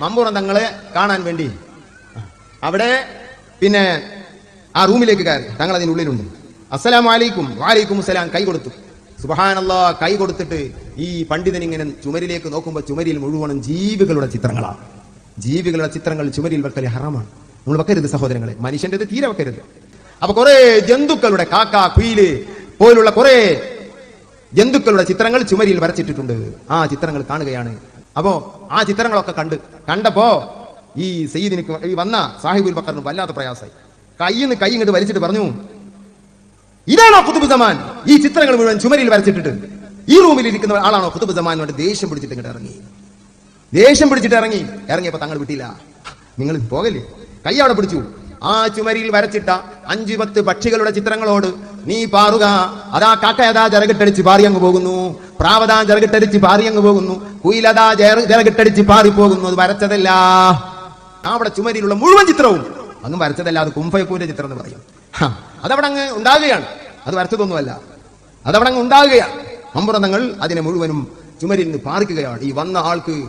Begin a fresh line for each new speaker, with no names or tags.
മമ്പുറം തങ്ങളെ കാണാൻ വേണ്ടി. അവിടെ പിന്നെ ആ റൂമിലേക്ക് കയറി. തങ്ങൾ അതിനുള്ളിലുണ്ട് അസ്സലാം വലൈക്കും വാലൈക്കും അസ്സലാം കൈ കൊടുത്തു. സുബഹാനല്ല കൈ കൊടുത്തിട്ട് ഈ പണ്ഡിതൻ ഇങ്ങനെ ചുമരിലേക്ക് നോക്കുമ്പോൾ ചുമരിൽ മുഴുവനും ജീവികളുടെ ചിത്രങ്ങളാണ്. ജീവികളുടെ ചിത്രങ്ങൾ ചുമരിൽ വെക്കൽ ഹറമാണ്. നമ്മൾ വെക്കരുത് സഹോദരങ്ങളെ. മനുഷ്യന്റെ തീരെ വെക്കരുത്. അപ്പൊ കുറെ ജന്തുക്കളുടെ കാക്ക കുയിൽ പോലുള്ള കുറെ ജന്തുക്കളുടെ ചിത്രങ്ങൾ ചുമരിൽ വരച്ചിട്ടിട്ടുണ്ട്. ആ ചിത്രങ്ങൾ കാണുകയാണ്. അപ്പോ ആ ചിത്രങ്ങളൊക്കെ കണ്ട് കണ്ടപ്പോ ഈ സയ്യിദിനിക്ക് ഈ വന്ന സാഹിബുൽ ബക്കറിന് വല്ലാത്ത പ്രയാസമായി. കയ്യിന്ന് കൈ ഇങ്ങോട്ട് വലിച്ചിട്ട് പറഞ്ഞു ഇതാണോ കുത്തുബ് സമാൻ? ഈ ചിത്രങ്ങൾ മുഴുവൻ ചുമരിൽ വരച്ചിട്ടിട്ട് ഈ റൂമിൽ ഇരിക്കുന്ന ആളാണോ കുത്തുബ് സമാൻ എന്ന് ദേഷ്യം പിടിച്ചിട്ട് ഇങ്ങോട്ട് ഇറങ്ങി. ദേഷ്യം പിടിച്ചിട്ട് ഇറങ്ങി. ഇറങ്ങിയപ്പോ തങ്ങൾ വിട്ടില്ല. നിങ്ങൾ പോകല്ലേ? കൈ അവിടെ പിടിച്ചു. ആ ചുമരിൽ വരച്ചിട്ട അഞ്ചു പത്ത് പക്ഷികളുടെ ചിത്രങ്ങളോട് നീ പാറുക. അതാ കാക്ക അതാ ജരകിട്ടടിച്ച് പാറിയങ്ങ് പോകുന്നു. പ്രാവതാ ജരകിട്ടടിച്ച് പാറിയങ്ങ് പോകുന്നു. കുയിലതാ ചിറകിട്ടടിച്ച് ജരകിട്ടടിച്ച് പാറി പോകുന്നു അത് വരച്ചതല്ല. അവിടെ ചുമരിലുള്ള മുഴുവൻ ചിത്രവും. അങ്ങ് വരച്ചതല്ല. അത് കുംഫയക്കൂന്റെ ചിത്രം എന്ന് പറയും. അതവിടെ അങ്ങ് ഉണ്ടാകുകയാണ്. അത് വരച്ചതൊന്നുമല്ല. അതവിടെ അങ്ങ് ഉണ്ടാകുകയാണ്. അമ്പുറങ്ങൾ അതിനെ മുഴുവനും ചുമരിൽ നിന്ന് പാറിക്കുകയാണ്. ഈ വന്ന ആൾക്ക്